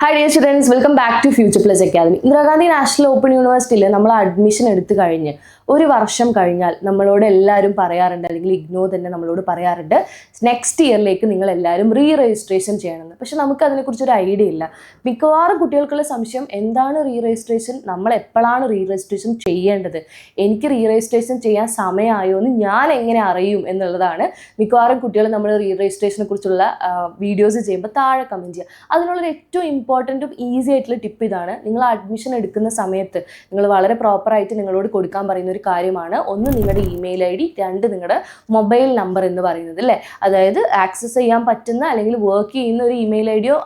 Hi dear students welcome back to future plus academy Indira Gandhi national open യൂണിവേഴ്സിറ്റിയിൽ നമ്മൾ admission എടുത്തു കഴിഞ്ഞ് ഒരു വർഷം കഴിഞ്ഞാൽ നമ്മളോട് എല്ലാവരും പറയാറുണ്ട് അല്ലെങ്കിൽ ഇഗ്നോ തന്നെ നമ്മളോട് പറയാറുണ്ട് നെക്സ്റ്റ് ഇയറിലേക്ക് നിങ്ങൾ എല്ലാവരും റീ രജിസ്ട്രേഷൻ ചെയ്യണമെന്ന്. പക്ഷെ നമുക്ക് അതിനെക്കുറിച്ചൊരു ഐഡിയ ഇല്ല. മിക്കവാറും കുട്ടികൾക്കുള്ള സംശയം എന്താണ് റീ രജിസ്ട്രേഷൻ നമ്മൾ എപ്പോഴാണ് റീ രജിസ്ട്രേഷൻ ചെയ്യേണ്ടത്? എനിക്ക് റീ രജിസ്ട്രേഷൻ ചെയ്യാൻ സമയമായോ എന്ന് ഞാൻ എങ്ങനെ അറിയും എന്നുള്ളതാണ് മിക്കവാറും കുട്ടികൾ നമ്മൾ റീ രജിസ്ട്രേഷനെ കുറിച്ചുള്ള വീഡിയോസ് ചെയ്യുമ്പോൾ താഴെ കമന്റ് ചെയ്യുക. അതിനുള്ളൊരു ഏറ്റവും ഇമ്പോർട്ടന്റും ഈസി ആയിട്ടുള്ള ടിപ്പ് ഇതാണ്. നിങ്ങൾ അഡ്മിഷൻ എടുക്കുന്ന സമയത്ത് നിങ്ങൾ വളരെ പ്രോപ്പറായിട്ട് നിങ്ങളോട് കൊടുക്കാൻ പറയുന്ന ഒരു കാര്യമാണ്. ഒന്ന് നിങ്ങളുടെ ഇമെയിൽ ഐ ഡി രണ്ട് നിങ്ങളുടെ മൊബൈൽ നമ്പർ എന്ന് പറയുന്നത് അല്ലേ? അതായത് ആക്സസ് ചെയ്യാൻ പറ്റുന്ന അല്ലെങ്കിൽ വർക്ക് ചെയ്യുന്ന ഒരു ഇമെയിൽ ഐ ഡിയോ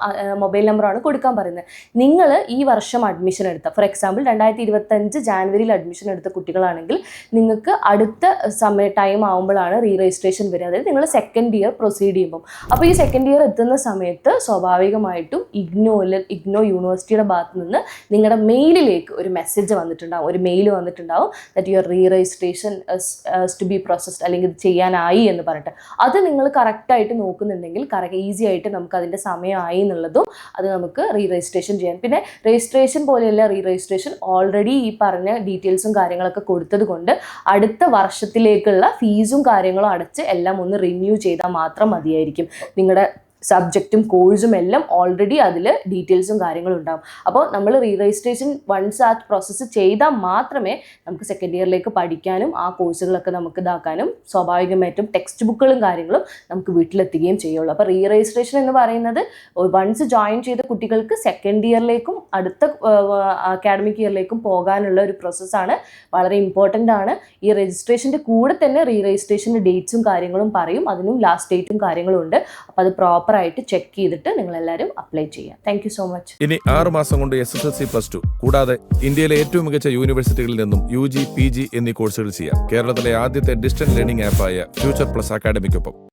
മൊബൈൽ ആണ് കൊടുക്കാൻ പറയുന്നത്. നിങ്ങൾ ഈ വർഷം അഡ്മിഷൻ എടുത്ത ഫോർ എക്സാമ്പിൾ രണ്ടായിരത്തി ഇരുപത്തഞ്ച് ജാനുവരിയിൽ അഡ്മിഷൻ എടുത്ത കുട്ടികളാണെങ്കിൽ നിങ്ങൾക്ക് അടുത്ത സമയ ടൈം ആകുമ്പോഴാണ് റീ രജിസ്ട്രേഷൻ വരിക. അതായത് നിങ്ങൾ സെക്കൻഡ് ഇയർ പ്രൊസീഡ് ചെയ്യുമ്പം. അപ്പോൾ ഈ സെക്കൻഡ് ഇയർ എത്തുന്ന സമയത്ത് സ്വാഭാവികമായിട്ടും ഇഗ്നോയിൽ ഇഗ്നോ യൂണിവേഴ്സിറ്റിയുടെ ഭാഗത്ത് നിന്ന് നിങ്ങളുടെ മെയിലിലേക്ക് ഒരു മെസ്സേജ് വന്നിട്ടുണ്ടാവും ഒരു മെയിൽ വന്നിട്ടുണ്ടാവും that your re registration to be processed അല്ലെങ്കിൽ ചെയ്യാനായി എന്ന് പറഞ്ഞിട്ട്. അത് നിങ്ങൾ കറക്റ്റായിട്ട് നോക്കുന്നുണ്ടെങ്കിൽ കറക്റ്റ് ഈസി ആയിട്ട് നമുക്ക് അതിന്റെ സമയമായി എന്നുള്ളതും അത് നമുക്ക് റീ രജിസ്ട്രേഷൻ ചെയ്യാൻ. പിന്നെ രജിസ്ട്രേഷൻ പോലെയല്ല റീ രജിസ്ട്രേഷൻ ഓൾറെഡി ഈ പറഞ്ഞ ഡീറ്റെയിൽസും കാര്യങ്ങളൊക്കെ കൊടുത്തത് കൊണ്ട് അടുത്ത വർഷത്തിലേക്കുള്ള ഫീസും കാര്യങ്ങളും അടച്ച് എല്ലാം ഒന്ന് റിന്യൂ ചെയ്താൽ മാത്രം മതിയായിരിക്കും. നിങ്ങളുടെ സബ്ജക്റ്റും കോഴ്സും എല്ലാം ഓൾറെഡി അതിൽ ഡീറ്റെയിൽസും കാര്യങ്ങളും ഉണ്ടാവും. അപ്പോൾ നമ്മൾ റീ രജിസ്ട്രേഷൻ വൺസ് ആ പ്രോസസ്സ് ചെയ്താൽ മാത്രമേ നമുക്ക് സെക്കൻഡ് ഇയറിലേക്ക് പഠിക്കാനും ആ കോഴ്സുകളൊക്കെ നമുക്ക് ഇതാക്കാനും സ്വാഭാവികമായിട്ടും ടെക്സ്റ്റ് ബുക്കുകളും കാര്യങ്ങളും നമുക്ക് വീട്ടിലെത്തുകയും ചെയ്യുള്ളൂ. അപ്പോൾ റീ രജിസ്ട്രേഷൻ എന്ന് പറയുന്നത് വൺസ് ജോയിൻ ചെയ്ത കുട്ടികൾക്ക് സെക്കൻഡ് ഇയറിലേക്കും അടുത്ത അക്കാഡമിക് ഇയറിലേക്കും പോകാനുള്ള ഒരു പ്രോസസ്സാണ് വളരെ ഇമ്പോർട്ടന്റ് ആണ്. ഈ രജിസ്ട്രേഷന്റെ കൂടെ തന്നെ റീ രജിസ്ട്രേഷന്റെ ഡേറ്റ്സും കാര്യങ്ങളും പറയും. അതിനും ലാസ്റ്റ് ഡേറ്റും കാര്യങ്ങളും ഉണ്ട് അപ്പോൾ അത് പ്രോപ്പറായിട്ട് ചെക്ക് ചെയ്തിട്ട് നിങ്ങളെല്ലാവരും അപ്ലൈ ചെയ്യുക താങ്ക് സോ മച്ച് ഇനി ആറ് മാസം കൊണ്ട് S S L C plus two കൂടാതെ ഇന്ത്യയിലെ ഏറ്റവും മികച്ച യൂണിവേഴ്സിറ്റികളിൽ നിന്നും യു ജി പി ജി എന്നീ കോഴ്സുകൾ ചെയ്യാം. കേരളത്തിലെ ആദ്യത്തെ ഡിസ്റ്റൻസ് ലേണിംഗ് ആപ്പായ ഫ്യൂച്ചർ പ്ലസ് അക്കാഡമിക്കൊപ്പം